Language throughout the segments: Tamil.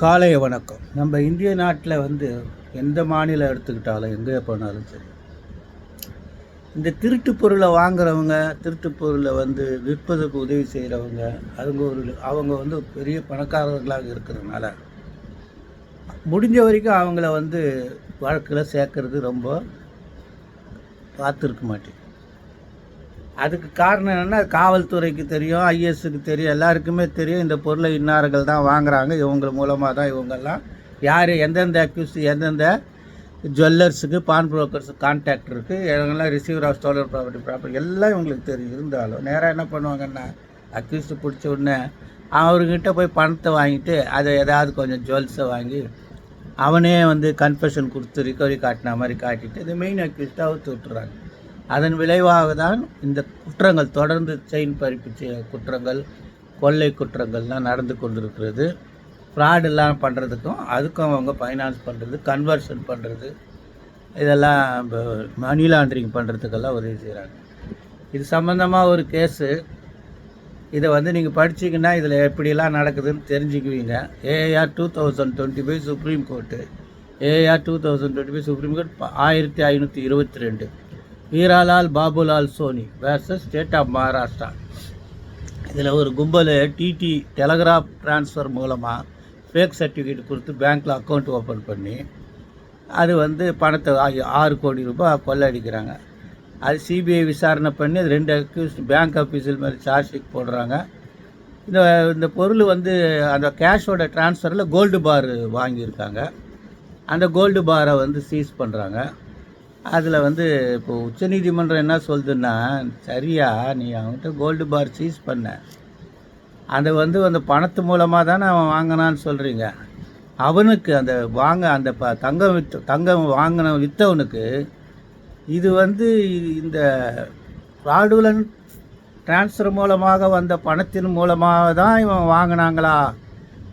காலை வணக்கம். நம்ம இந்திய நாட்டில் வந்து எந்த மாநிலம் எடுத்துக்கிட்டாலும் எங்கே போனாலும் சரி. இந்த திருட்டு பொருளை வாங்குறவங்க திருட்டு பொருளை வந்து விற்பதற்கு உதவி செய்கிறவங்க அவங்க ஒரு அவங்க வந்து பெரிய பணக்காரர்களாக இருக்கிறதுனால முடிஞ்ச வரைக்கும் அவங்கள வந்து வழக்கில் சேர்க்கறது ரொம்ப பார்த்துருக்க மாட்டேன். அதுக்கு காரணம் என்னென்னா காவல்துறைக்கு தெரியும் ஐஎஸ்க்கு தெரியும் எல்லாருக்குமே தெரியும் இந்த பொருளை இன்னார்கள் தான் வாங்குறாங்க இவங்க மூலமாக தான் இவங்கெல்லாம். யார்? எந்தெந்த அக்யூஸ் எந்தெந்த ஜுவல்லர்ஸுக்கு பான் புரோக்கர்ஸுக்கு கான்டாக்ட் இருக்குது இவங்கெல்லாம் receiver of stolen property property எல்லாம் இவங்களுக்கு தெரியும் இருந்தாலும். நேராக என்ன பண்ணுவாங்கன்னா அக்யூஸ்டு பிடிச்ச உடனே அவர்கிட்ட போய் பணத்தை வாங்கிட்டு அதை ஏதாவது கொஞ்சம் ஜுவல்ஸை வாங்கி அவனே வந்து கன்ஃபெஷன் கொடுத்து ரிகவரி காட்டின மாதிரி காட்டிட்டு இது மெயின் அக்யூஸ்ட்டாக அவுத்து விட்டுறாங்க. அதன் விளைவாக தான் இந்த குற்றங்கள் தொடர்ந்து செயின் பறிப்பு குற்றங்கள் கொள்ளை குற்றங்கள்லாம் நடந்து கொண்டிருக்கிறது. ஃப்ராடெல்லாம் பண்ணுறதுக்கும் அதுக்கும் அவங்க ஃபைனான்ஸ் பண்ணுறது கன்வர்ஷன் பண்ணுறது இதெல்லாம் மணி லாண்ட்ரிங் பண்ணுறதுக்கெல்லாம் உதவி செய்கிறாங்க இது சம்மந்தமாக ஒரு கேஸு. இதை வந்து நீங்கள் படிச்சிங்கன்னா இதில் எப்படிலாம் நடக்குதுன்னு தெரிஞ்சுக்குவீங்க. AR two thousand twenty five Supreme Court AR two thousand twenty five Supreme Court ஆயிரத்தி ஐநூற்றி இருபத்தி ரெண்டு. Veeralal Babulal Soni versus state of Maharashtra இதில் ஒரு கும்பல் டிடி டெலகிராஃப் ட்ரான்ஸ்ஃபர் மூலமாக ஃபேக் சர்டிஃபிகேட் கொடுத்து பேங்க்கில் அக்கௌண்ட் ஓப்பன் பண்ணி அது வந்து பணத்தை ஆகி ஆறு கோடி ரூபாய் கொள்ளடிக்கிறாங்க. அது சிபிஐ விசாரணை பண்ணி அது ரெண்டு அக்யூஸ்ட் பேங்க் ஆஃபீஸில் மேலே சார்ஜ் ஷீட் போடுறாங்க. இந்த இந்த பொருள் வந்து அந்த கேஷோட ட்ரான்ஸ்ஃபரில் கோல்டு பார் வாங்கியிருக்காங்க. அந்த கோல்டு பாரை வந்து சீஸ் பண்ணுறாங்க அதில் வந்து இப்போ உச்சநீதிமன்றம் என்ன சொல்லுதுன்னா சரியா நீ அவன்கிட்ட கோல்டு பார் சீஸ் பண்ண. அதை வந்து அந்த பணத்து மூலமாக தானே அவன் வாங்கினான்னு சொல்கிறீங்க அவனுக்கு அந்த வாங்க அந்த ப தங்கம் வித்து தங்கம் வாங்கின விற்றவனுக்கு இது வந்து இந்த ஃப்ராடுலன் ட்ரான்ஸ்ஃபர் மூலமாக வந்த பணத்தின் மூலமாக தான் இவன் வாங்கினாங்களா?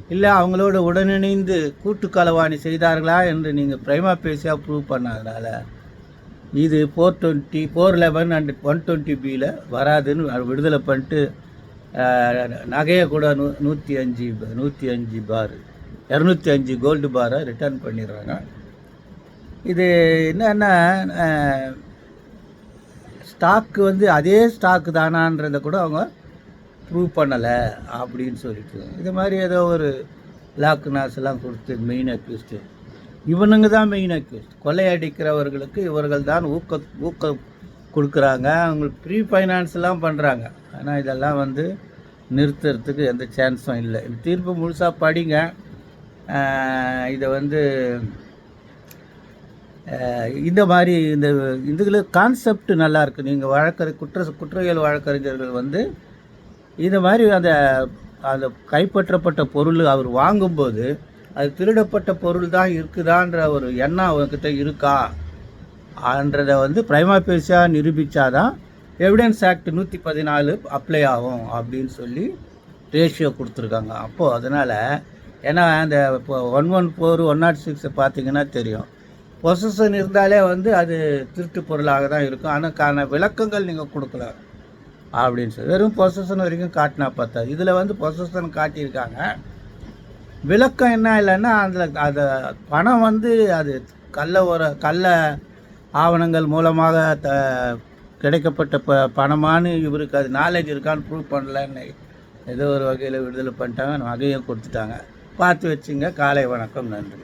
இல்லை அவங்களோட உடனிணைந்து கூட்டு களவாணி செய்தார்களா? என்று நீங்கள் பிரைமா பேசியாக ப்ரூவ் பண்ணாதனால இது four twenty four eleven and one twenty பியில் வராதுன்னு விடுதலை பண்ணிட்டு நகையை கூட நூ நூற்றி அஞ்சு நூற்றி அஞ்சு பார் இரநூத்தி அஞ்சு கோல்டு பாரை ரிட்டர்ன் பண்ணிடுறாங்க. இது என்னென்னா ஸ்டாக்கு வந்து அதே ஸ்டாக்கு தானான்றதை கூட அவங்க ப்ரூவ் பண்ணலை அப்படின்னு சொல்லிட்டு இது மாதிரி ஏதோ ஒரு லாக் நாஸ்லாம் கொடுத்து மெயின் அக்யூஸ்ட்டு இவனுங்க தான் மெயினாக்கு கொலை கொள்ளையடிக்கிறவர்களுக்கு இவர்கள் தான் ஊக்க ஊக்கம் கொடுக்குறாங்க அவங்களுக்கு ப்ரீ ஃபைனான்ஸ்லாம் பண்ணுறாங்க ஆனால் இதெல்லாம் வந்து நிறுத்துறதுக்கு எந்த சான்ஸும் இல்லை. தீர்ப்பு முழுசாக படிங்க. இதை வந்து இந்த மாதிரி இந்த இதுல கான்செப்ட் நல்லாயிருக்கு நீங்கள் வழக்கறி குற்ற குற்றவியல் வழக்கறிஞர்கள் வந்து இந்த மாதிரி அந்த அந்த கைப்பற்றப்பட்ட பொருள் அவர் வாங்கும்போது அது திருடப்பட்ட பொருள் தான் இருக்குதான்ற ஒரு எண்ணம் அவங்கக்கிட்ட இருக்கான்றதை வந்து பிரைமா பேசியாக நிரூபித்தாதான் எவிடன்ஸ் ஆக்ட் நூற்றி பதினாலு அப்ளை ஆகும் அப்படின்னு சொல்லி ரேஷியோ கொடுத்துருக்காங்க. அப்போது அதனால் ஏன்னா அந்த இப்போ one one four one naught சிக்ஸை பார்த்தீங்கன்னா தெரியும். பொசன் இருந்தாலே வந்து அது திருட்டு பொருளாக தான் இருக்கும். ஆனால் விளக்கங்கள் நீங்கள் கொடுக்கல அப்படின்னு சொல்லி வெறும் பொசன் வரைக்கும் காட்டினா பார்த்தா இதில் வந்து பொசன் காட்டியிருக்காங்க. விளக்கம் என்ன இல்லைன்னா அதில் அதை பணம் வந்து அது கள்ள ஒரு கள்ள ஆவணங்கள் மூலமாக த கிடைக்கப்பட்ட ப பணமானு இவருக்கு அது நாலேஜ் இருக்கான்னு ப்ரூவ் பண்ணலன்னு ஏதோ ஒரு வகையில் விடுதலை பண்ணிட்டாங்க வகையும் கொடுத்துட்டாங்க. பார்த்து வச்சுங்க. காலை வணக்கம். நன்றி.